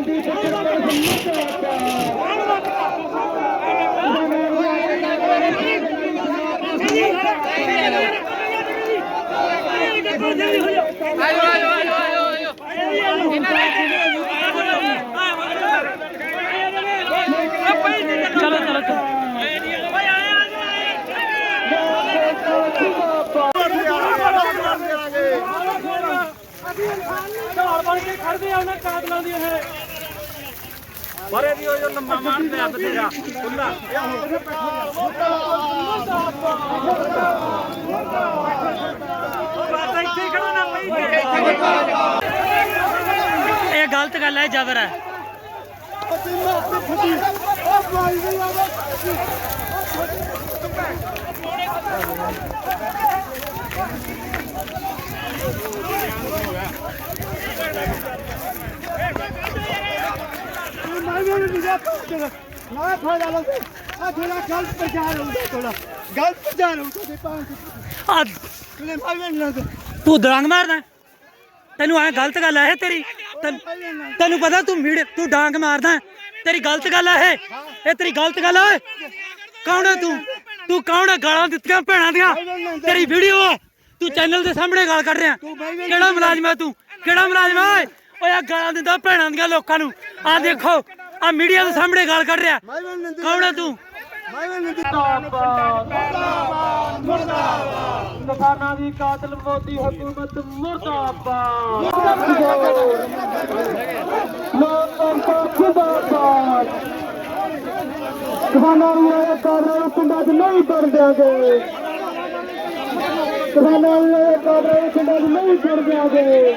ਗਾਂਧੀ ਪੁੱਤਰ ਚਲੋ ਚਲੋ ਚਲੋ ਢਾਲ ਬਣ ਕੇ ਖੜਦੇ ਆ ਉਹਨਾਂ ਕਾਤਲਾਂ ਦੀ ਇਹ ਬਰੇ ਦੀ ਉਹ ਜੋ ਲੰਮਾ ਮਾਰਦੇ ਆ। ਬਥੇਰਾ ਖੁੱਲਾ ਬਾਤ ਇੱਥੇ ਹੀ ਖੜੋ ਨਾ, ਪਈ ਇਹ ਗਲਤ ਗੱਲ ਹੈ, ਜਬਰ ਹੈ। ਨਾ ਫਾਇਦਾ ਤੇ ਮਾਰਦਾ ਤੈਨੂੰ ਐ ਗਲਤ ਗੱਲ ਇਹ ਤੇਰੀ। ਤੈਨੂੰ- ਪਤਾ ਤੂੰ ਮੀੜ ਤੂੰ ਡਾਂਗ ਮਾਰਦਾ। ਤੇਰੀ ਗਲਤ ਗੱਲ ਹੈ ਇਹ। ਤੇਰੀ ਗਲਤ ਗੱਲ ਹੈ ਕੌਣ ਹੈ ਤੂੰ? ਤੂੰ ਕੌਣ ਹੈ? ਗਾਲਾਂ ਦਿੱਤੀਆਂ ਭੈਣਾਂ ਦੀਆਂ। ਤੇਰੀ ਵੀਡੀਓ ਆ ਤੂੰ ਚੈਨਲ ਦੇ ਸਾਹਮਣੇ ਗਾਲ ਕੱਢ ਰਿਹਾ। ਕਿਹੜਾ ਮੁਲਾਜ਼ਮ ਹੈ ਤੂੰ? ਕਿਹੜਾ ਮੁਲਾਜ਼ਮ ਹੈ? ਓਏ ਆ ਗਾਲਾਂ ਦਿੰਦਾ ਭੈਣਾਂ ਦੀਆਂ ਲੋਕਾਂ ਨੂੰ। ਆ ਦੇਖੋ। ਆ ਮੀਡੀਆ ਦੇ ਸਾਹਮਣੇ ਗਾਲ ਕੱਢ ਰਿਹਾ। ਕੌਣ ਹੈ। ਤੂੰ? ਕਿਸਾਨਾਂ ਦੀ ਕਾਤਲ ਮੋਦੀ ਹਕੂਮਤ ਮੁਰਦਾਬਾਦ। ਲੋਕਾਂ ਖੁਦਾਬਾਦ ਕਿਸਾਨਾਂ ਨੂੰ ਇਹ ਕਾਰਨ ਪਿੰਡਾਂ 'ਚ ਨਹੀਂ ਕਰ ਦਿਆਂਗੇ ਕਿਸਾਨਾਂ ਨੂੰ ਇਹ ਕਾਰਨ ਪਿੰਡਾਂ 'ਚ ਨਹੀਂ ਕਰ ਦਿਆਂਗੇ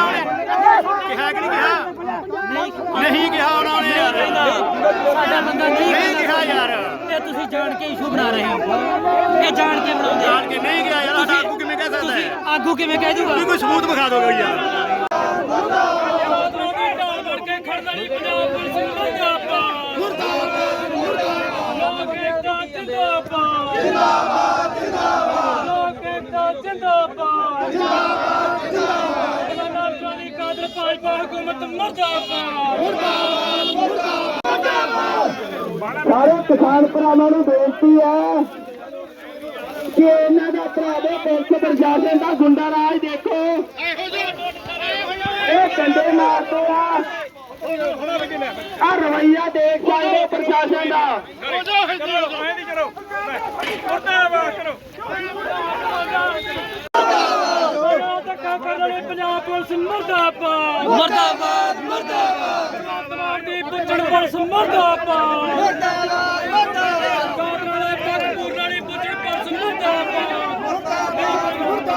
ਕਿਹਾ ਕਿ ਨਹੀਂ ਕਿਹਾ ਨਹੀਂ ਕਿਹਾ ਉਹਨਾਂ ਨੇ ਯਾਰ ਸਾਡਾ ਬੰਦਾ ਨਹੀਂ ਨਹੀਂ ਕਿਹਾ ਯਾਰ ਇਹ ਤੁਸੀਂ ਜਾਣ ਕੇ ਇਸ਼ੂ ਬਣਾ ਰਹੇ ਹੋ ਇਹ ਜਾਣ ਕੇ ਬਣਾਉਂਦੇ ਆ। ਜਾਣ ਕੇ ਨਹੀਂ ਕਿਹਾ ਯਾਰ ਸਾਡਾ ਆਗੂ ਕਿਵੇਂ ਕਹਿ ਸਕਦਾ ਹੈ ਆਗੂ ਕਿਵੇਂ ਕਹਿ ਦੂਗਾ ਕੋਈ ਸਬੂਤ ਵਿਖਾ ਦੋਗੇ ਯਾਰ। ਸਾਰੇ ਕਿਸਾਨ ਭਰਾਵਾਂ ਨੂੰ ਬੇਨਤੀ ਹੈ ਕਿ ਇਹਨਾਂ ਦਾ ਭਰਾਵੇ ਪੁਲਿਸ ਪ੍ਰਸ਼ਾਸਨ ਦਾ ਗੁੰਡਾ ਰਾਜ ਦੇਖੋ। ਇਹ ਕੰਡੇ ਮਾਰਦੇ ਆ। ਆ ਰਵਈਆ ਦੇਖ ਸਕਦੇ ਪ੍ਰਸ਼ਾਸਨ ਦਾ। ਪੰਜਾਬ ਪੁਲਿਸ ਮਰਦਾਬਾਦ ਮਰਦਾਬਾਦ। ਮਰਦਾਬਾਦ ਦੀ ਪੁੱਛਣ ਪੁਲਿਸ ਮਰਦਾਬਾਦ। ਮਰਦਾਬਾਦ ਮਰਦਾਬਾਦ ਕਾਦਰਾਂ ਦੇ ਪੱਗ ਵਾਲੀ ਪੁੱਛਣ ਪੁਲਿਸ ਮਰਦਾਬਾਦ ਕਿਸਾਨ ਜਥੇਬੰਦੀਆਂ ਦਾ ਇੱਕ ਜਿੰਦਾਬਾਦ ਜਿੰਦਾਬਾਦ ਜਿੰਦਾਬਾਦ 700 ਕਿਸਾਨ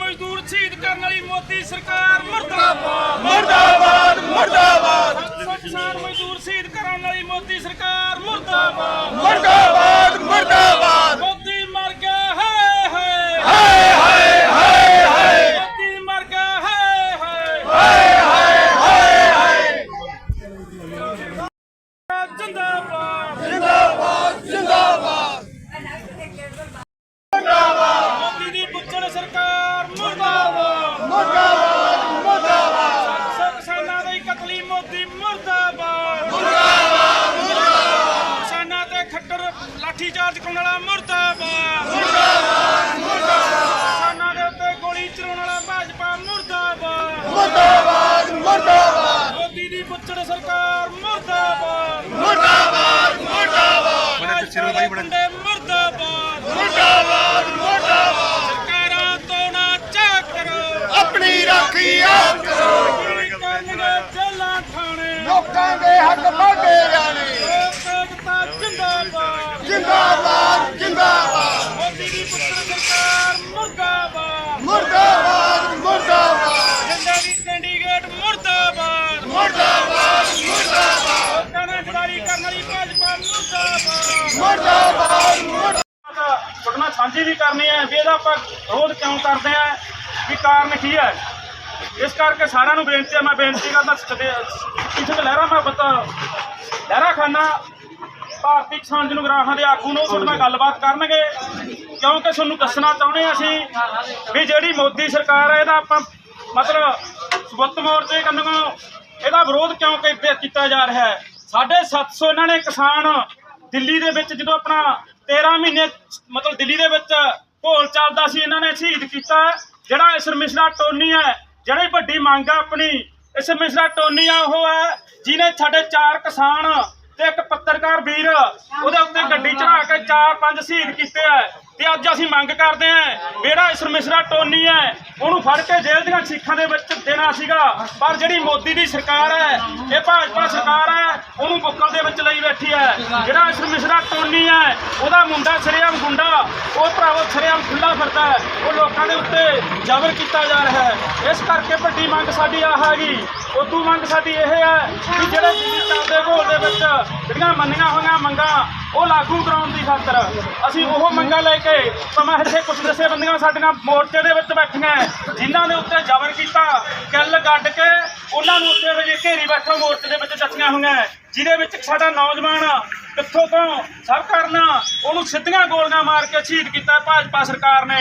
ਮਜ਼ਦੂਰ ਸ਼ਹੀਦ ਕਰਨ ਵਾਲੀ ਮੋਦੀ ਸਰਕਾਰ ਮਰਦਾਬਾਦ ਮਰਦਾਬਾਦ ਮਰਦਾਬਾਦ 700 ਕਿਸਾਨ ਮਜ਼ਦੂਰ ਸ਼ਹੀਦ ਕਰਨ ਵਾਲੀ ਮੋਦੀ ਸਰਕਾਰ ਮਰਦਾਬਾਦ ਮਰਦਾਬਾਦ ਮਰਦਾਬਾਦ ਮੋਦੀ ਮਰ ਗਿਆ ਹਾਏ ਹਾਏ ਹਾਏ ਹਾਏ ਹਾਏ ਹਾਏ ਮੋਦੀ ਮਰ ਗਿਆ ਹਾਏ ਹਾਏ ਹਾਏ ਹਾਏ ਹਾਏ ਹਾਏ ਜਿੰਦਾਬਾਦ ਮੋਦੀ ਦੀ ਪੁੱਛਣ ਸਰਕਾਰ ਮੁਰਦਾਬਾਦ ਮੁਰਦਾਬਾਦ ਮੁਰਦਾਬਾਦ ਸਭ ਕਿਸਾਨਾਂ ਦਾ ਹੀ ਕਤਲੀ ਮੋਦੀ ਮੁਰਦਾਬਾਦ ਮੁਰਦਾਬਾਦ ਮੁਰਦਾਬਾਦ ਕਿਸਾਨਾਂ ਤੇ ਖੱਟਰ ਲਾਠੀ ਚਾਰਜ ਕਰਨ ਵਾਲਾ ਮੁਰਦਾਬਾਦ ਮੁਰਦਾਬਾਦ ਮੁਰਦਾਬਾਦ ਕਿਸਾਨਾਂ ਦੇ ਉੱਤੇ ਗੋਲੀ ਚਲਾਉਣ ਵਾਲਾ ਭਾਜਪਾ ਮੁਰਦਾਬਾਦ ਮੁਰਦਾਬਾਦ। ਮੋਦੀ ਦੀ ਪੁੱਛਣ ਸਰਕਾਰ ਮੁਰਦਾਬਾਦ। ਮੁਰਦਾਬਾਦ ਮੁਰਦਾਬਾਦ। ਬੜੇ ਪਿੱਛੇ ਨੂੰ ਬਾਈ ਬੜਾ ਮੁਰਦਾਬਾਦ। ਮੁਰਦਾਬਾਦ ਮੁਰਦਾਬਾਦ। ਸਰਕਾਰਾਂ ਤੋਂ ਨਾ ਚਾਹ ਕਰੋ। ਆਪਣੀ ਰਾਖੀ ਆਪ ਕਰੋ। ਜੱਲਾ ਥਾਣੇ। ਲੋਕਾਂ ਦੇ ਹੱਕ ਮਾਡੇ ਜਾਣੇ ਲੋਕਤਾ ਜਿੰਦਾਬਾਦ। ਜਿੰਦਾਬਾਦ ਜਿੰਦਾਬਾਦ। ਮੋਦੀ ਦੀ ਪੁੱਤਰ ਸਰਕਾਰ ਮੁਰਦਾਬਾਦ। ਮੁਰਦਾਬਾਦ। ਸਾਂਝੀ ਵੀ ਕਰਨੀ ਹੈ, ਵੀ ਇਹਦਾ ਆਪਾਂ ਵਿਰੋਧ ਕਿਉਂ ਕਰਦੇ ਆ ਕਿ ਕਾਰਨ ਕੀ ਹੈ? ਇਸ ਕਰਕੇ ਸਾਰਿਆਂ ਨੂੰ ਬੇਨਤੀ ਹੈ, ਮੈਂ ਬੇਨਤੀ ਕਰਦਾ ਕਿਸੇ ਲਹਿਰਾ ਮੈਂ ਬਤਾ ਲਹਿਰਾ ਖਾਨਾ। ਭਾਰਤੀ ਕਿਸਾਨ ਜਨਗਰਾਹਾਂ ਦੇ ਆਗੂ ਨੂੰ ਤੁਹਾਡੇ ਨਾਲ ਗੱਲਬਾਤ ਕਰਨਗੇ, ਕਿਉਂਕਿ ਤੁਹਾਨੂੰ ਦੱਸਣਾ ਚਾਹੁੰਦੇ ਆ ਅਸੀਂ ਵੀ ਜਿਹੜੀ ਮੋਦੀ ਸਰਕਾਰ ਹੈ, ਇਹਦਾ ਆਪਾਂ ਮਤਲਬ ਸੁਬਤ ਮੋਰਚੇ ਕੰਨੋਂ ਇਹਦਾ ਵਿਰੋਧ ਕਿਉਂ ਕੀਤਾ ਜਾ ਰਿਹਾ ਹੈ? ਸਾਢੇ 700 ਇਹਨਾਂ ਨੇ ਕਿਸਾਨ ਦਿੱਲੀ ਦੇ ਵਿੱਚ ਜਦੋਂ ਆਪਣਾ 13 ਮਹੀਨੇ ਮਤਲਬ ਦਿੱਲੀ ਦੇ ਵਿੱਚ ਘੋਲ ਚੱਲਦਾ ਸੀ, ਇਹਨਾਂ ਨੇ ਸ਼ਹੀਦ ਕੀਤਾ। ਜਿਹੜਾ ਇਸ ਮਿਸਰਾ ਟੋਨੀ ਹੈ, ਜਿਹੜੀ ਵੱਡੀ ਮੰਗ ਆ ਆਪਣੀ ਇਸ ਮਿਸਰਾ ਟੋਨੀ ਆ ਉਹ ਹੈ, ਜਿਹਨੇ ਸਾਡੇ ਚਾਰ ਕਿਸਾਨ ਤੇ ਇੱਕ ਪੱਤਰਕਾਰ ਵੀਰ ਉਹਦੇ ਉੱਤੇ ਗੱਡੀ ਚੜਾ ਕੇ ਚਾਰ ਪੰਜ ਸ਼ਹੀਦ ਕੀਤੇ ਆ। ਤੇ ਅੱਜ ਅਸੀਂ ਮੰਗ ਕਰਦੇ ਆਂ ਜਿਹੜਾ ਇਸ ਮਿਸਰਾ ਟੋਨੀ ਹੈ, ਉਹਨੂੰ ਫੜ ਕੇ ਜੇਲ੍ਹ ਦੀਆਂ ਸਿੱਖਾਂ ਦੇ ਵਿੱਚ ਦੇਣਾ ਸੀਗਾ। ਪਰ ਜਿਹੜੀ ਮੋਦੀ ਦੀ ਸਰਕਾਰ ਹੈ, ਇਹ ਭਾਜਪਾ ਸਰਕਾਰ ਹੈ, ਉਹਨੂੰ ਬੁੱਕਲ ਦੇ ਵਿੱਚ ਲਈ ਬੈਠੀ ਹੈ। ਜਿਹੜਾ ਇਸ ਮਿਸਰਾ ਟੋਨੀ ਹੈ, ਉਹਦਾ ਮੁੰਡਾ ਸਰੇਆਮ ਗੁੰਡਾ, ਉਹ ਭਰਾਵੋ ਸਰੇਆਮ ਖੁੱਲਾ ਫਿਰਦਾ ਹੈ। ਉਹ ਲੋਕਾਂ ਦੇ ਉੱਤੇ ਜ਼ਬਰ ਕੀਤਾ ਜਾ ਰਿਹਾ ਹੈ। ਇਸ ਕਰਕੇ ਵੱਡੀ ਮੰਗ ਸਾਡੀ ਆਹ ਹੈਗੀ। ਉਦੋਂ ਮੰਗ ਸਾਡੀ ਇਹ ਹੈ ਕਿ ਜਿਹੜੇ ਦਿੱਲੀ ਚੱਲਦੇ ਘੋਲ ਦੇ ਵਿੱਚ ਜਿਹੜੀਆਂ ਮੰਨੀਆਂ ਹੋਈਆਂ ਮੰਗਾਂ ਉਹ ਲਾਗੂ ਕਰਾਉਣ ਦੀ ਖਾਤਰ ਅਸੀਂ ਉਹ ਮੰਗਾਂ ਲੈ ਕੇ ਸਮਾਂ ਇੱਥੇ ਕੁਝ ਬੰਦੀਆਂ ਸਾਡੀਆਂ ਮੋਰਚੇ ਦੇ ਵਿੱਚ ਬੈਠੀਆਂ ਹੈ, ਜਿਨ੍ਹਾਂ ਦੇ ਉੱਤੇ ਜ਼ਬਰ ਕੀਤਾ ਕਿੱਲ ਗੱਡ ਕੇ ਉਹਨਾਂ ਨੂੰ ਉੱਤੇ ਵਜੇ ਘੇਰੀ ਬੈਠੋ ਮੋਰਚੇ ਦੇ ਵਿੱਚ ਚੱਕੀਆਂ ਹੋਈਆਂ ਜਿਹਦੇ ਵਿੱਚ ਸਾਡਾ ਨੌਜਵਾਨ ਕਿੱਥੋਂ ਤੋਂ ਸਭ ਕਰਨਾ, ਉਹਨੂੰ ਸਿੱਧੀਆਂ ਗੋਲੀਆਂ ਮਾਰ ਕੇ ਸ਼ਹੀਦ ਕੀਤਾ ਭਾਜਪਾ ਸਰਕਾਰ ਨੇ।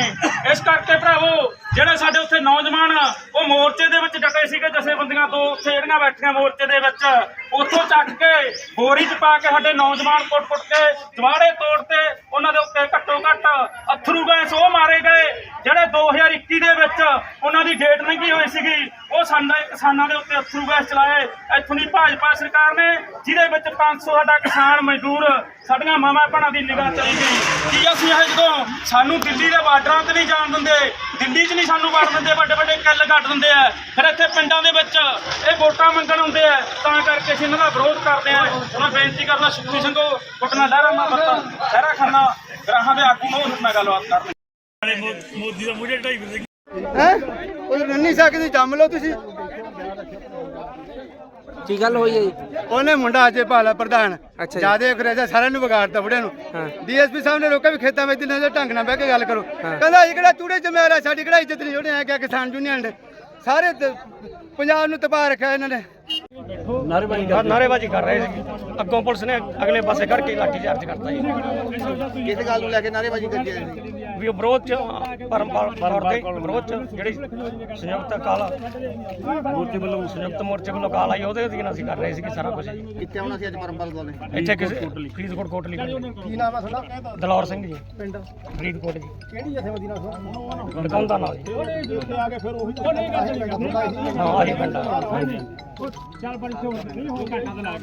ਇਸ ਕਰਕੇ ਭਰਾਵੋ, ਜਿਹੜੇ ਸਾਡੇ ਉੱਥੇ ਨੌਜਵਾਨ, ਉਹ ਮੋਰਚੇ ਦੇ ਵਿੱਚ ਡਟੇ ਸੀਗੇ ਜਥੇਬੰਦੀਆਂ ਤੋਂ ਉੱਥੇ ਜਿਹੜੀਆਂ ਬੈਠੀਆਂ ਮੋਰਚੇ ਦੇ ਵਿੱਚ, ਉੱਥੋਂ ਚੱਕ ਕੇ ਬੋਰੀ 'ਚ ਪਾ ਕੇ ਸਾਡੇ ਨੌਜਵਾਨ ਕੁੱਟ-ਕੁੱਟ ਕੇ ਜਵਾੜੇ ਤੋੜਤੇ ਉਹਨਾਂ ਦੇ ਉੱਤੇ ਘੱਟੋ ਘੱਟ ਅਥਰੂ ਗੈਸ ਉਹ ਮਾਰੇ ਗਏ, ਜਿਹੜੇ 2021 ਦੇ ਵਿੱਚ ਉਹਨਾਂ ਦੀ ਡੇਟ ਲੰਘੀ ਹੋਈ ਸੀਗੀ। ਉਹ ਕਿਸਾਨਾਂ ਦੇ ਉੱਤੇ ਅਥਰੂ ਗੈਸ ਚਲਾਏ। ਇੱਥੋਂ ਦੀ ਭਾਜਪਾ ਸਰਕਾਰ ਨੇ, ਜਿਹਦੇ ਵਿੱਚ 500 ਸਾਡਾ ਕਿਸਾਨ ਮਜ਼ਦੂਰ, ਸਾਡੀਆਂ ਮਾਵਾਂ ਭੈਣਾਂ ਦੀ ਨਿਗਾਹ ਚਲੀ ਗਈ। ਕੀ ਅਸੀਂ ਇਹ ਜਦੋਂ ਸਾਨੂੰ ਦਿੱਲੀ ਦੇ ਬਾਰਡਰਾਂ ਤੇ ਨਹੀਂ ਜਾਣ ਦਿੰਦੇ, ਦਿੱਲੀ 'ਚ ਨਹੀਂ ਸਾਨੂੰ ਵੜ ਦਿੰਦੇ, ਵੱਡੇ ਵੱਡੇ ਕਿੱਲ ਕੱਟ ਦਿੰਦੇ ਆ, ਫਿਰ ਇੱਥੇ ਪਿੰਡਾਂ ਦੇ ਵਿੱਚ ਇਹ ਵੋਟਾਂ ਮੰਗਣ ਆਉਂਦੇ ਆ, ਤਾਂ ਕਰਕੇ ਅਸੀਂ ਇਹਨਾਂ ਦਾ ਵਿਰੋਧ ਕਰਦੇ ਆ। ਉਹਨਾਂ ਬੇਨਤੀ ਕਰਦਾ ਸੁਖੀ ਸਿੰਘੋ ਕੁੱਟਣਾ ਲਹਿਰਾ ਮਾ ਲਹਿਰਾ ਖੰਨਾ, ਗ੍ਰਾਹਾਂ ਦੇ ਆਗੂ ਨੂੰ ਉਹਨਾਂ ਨਾਲ ਗੱਲਬਾਤ ਕਰਨੀ ਮੋਦੀ ਦਾ ਮੂਹਰੇ ਢਾਈ ਵਜੇ ਹੈ? ਉਹ ਰੰਨੀ ਸਕਦੇ ਜੰਮ ਲਓ ਤੁਸੀਂ। ਕੀ ਗੱਲ ਹੋਈ ਹੈ ਜੀ? ਉਹਨੇ ਮੁੰਡਾ ਅਜੇ ਭਾਲਾ ਪ੍ਰਧਾਨ ਅੱਛਾ ਜੀ। ਜਿਆਦੇ ਅੰਗਰੇਜ਼ਾ ਸਾਰਿਆਂ ਨੂੰ ਵਿਗਾੜਤਾ ਬੁੜੇ ਨੂੰ। ਹਾਂ। ਡੀਐਸਪੀ ਸਾਹਿਬ ਨੇ ਰੋਕਿਆ ਵੀ ਖੇਤਾਂ ਵਿੱਚ ਦਿਨਾਂ ਦੇ ਢੰਗ ਨਾਲ ਬਹਿ ਕੇ ਗੱਲ ਕਰੋ। ਕਹਿੰਦਾ ਇਹ ਕਿਹੜਾ ਚੂੜੇ ਜ਼ਿੰਮੇਵਾਰ ਆ ਸਾਡੀ ਕਿਹੜਾ ਇੱਜ਼ਤ ਨਹੀਂ ਉਹਨੇ ਆ ਕਿਹਾ ਕਿਸਾਨ ਯੂਨੀਅਨ ਦੇ ਸਾਰੇ ਪੰਜਾਬ ਨੂੰ ਤਬਾਹ ਰੱਖਿਆ ਇਹਨਾਂ ਨੇ। ਨਾਰੇਬਾਜ਼ੀ ਕਰ ਰਹੇ ਸੀ। ਅੱਗੋਂ ਪੁਲਿਸ ਨੇ ਅਗਲੇ ਪਾਸੇ ਕਰਕੇ ਲਾਠੀ ਚਾਰਜ ਕਰਤਾ ਜੀ। ਕਿਸ ਗੱਲ ਨੂੰ ਲੈ ਕੇ ਨਾਰੇਬਾਜ਼ੀ ਕਰਦੀ ਹੈ ਵੀ ਵਿਰੋਧ ਚ ਪਰੰਪਰਾ ਤੌਰ ਤੇ ਵਿਰੋਧ ਚ ਜਿਹੜੀ ਸੰਯੁਕਤ ਕਾਲ ਮੋਰਚੇ ਵੱਲੋਂ ਸੰਯੁਕਤ ਮੋਰਚੇ ਵੱਲੋਂ ਕਾਲ ਆਈ ਉਹਦੇ ਅਧੀਨ ਅਸੀਂ ਕਰ ਰਹੇ ਸੀਗੇ ਸਾਰਾ ਕੁਝ ਕਿੱਥੇ ਆਉਣਾ ਸੀ ਅੱਜ ਪਰਮਪਾਲ ਕੋਲੇ? ਇੱਥੇ ਕਿਸੇ ਫਰੀਦਕੋਟ ਕੋਟਲੀ ਕੀ ਨਾਮ ਆ ਤੁਹਾਡਾ? ਦਲੌਰ ਸਿੰਘ ਜੀ। ਪਿੰਡ। ਫਰੀਦਕੋਟ ਜੀ। ਕਿਹੜੀ ਜਥੇਬੰਦੀ ਨਾਲ ਲਗਾਉਂਦਾ ਨਾਲ ਜੀ ਆ ਕੇ ਫਿਰ ਉਹੀ ਹਾਂ ਆਹੀ ਪਿੰਡ। ਹਾਂਜੀ ਚੱਲ ਬੜੀ ਨਹੀਂ ਹੋ ਘਾਟਾ ਤਾਂ ਲਾ